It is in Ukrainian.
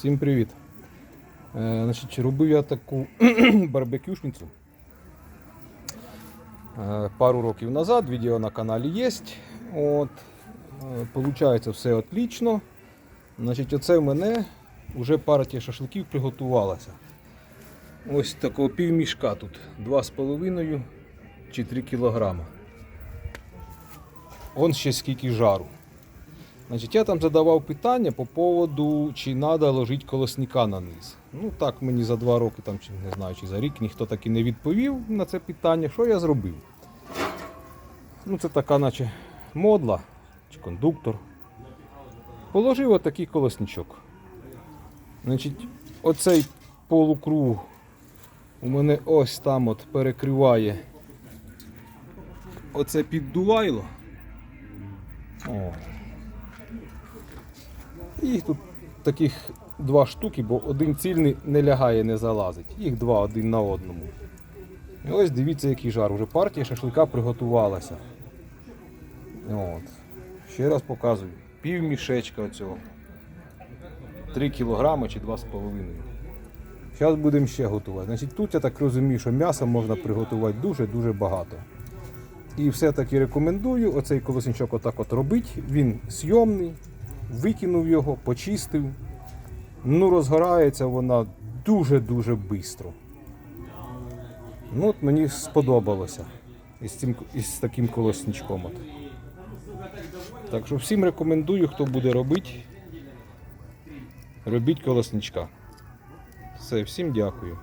Всім привіт. Е, значить, робив я таку барбекюшницю. Е, пару років назад, відео на каналі є. От, е, получається все отлично. Значить, оце в мене вже партія шашликів приготувалася. Ось такого півмішка тут. 2,5 чи 3 кілограма. Он ще скільки жару. Значить, я там задавав питання по поводу, чи треба ложити колосника на низ. Ну так мені за два роки, там, чи не знаю, чи за рік ніхто так і не відповів на це питання. Що я зробив? Ну, це така, наче модла чи кондуктор. Положив отакий колосничок. Значить, оцей полукруг у мене ось там от перекриває оце піддувайло. О. І тут таких два штуки, бо один цільний не лягає, не залазить. Їх два один на одному. І ось дивіться, який жар. Уже партія шашлика приготувалася. От. Ще раз показую. Пів мішечка оцього. 3 кілограми чи 2,5. Зараз будемо ще готувати. Значить, тут я так розумію, що м'яса можна приготувати дуже-дуже багато. І все-таки рекомендую оцей колосничок отак от робити. Він сйомний, викинув його, почистив. Ну, розгорається вона дуже-дуже швидко. Ну, от мені сподобалося із, цим, із таким колосничком. От. Так що всім рекомендую, хто буде робити, робіть колосничка. Все, всім дякую.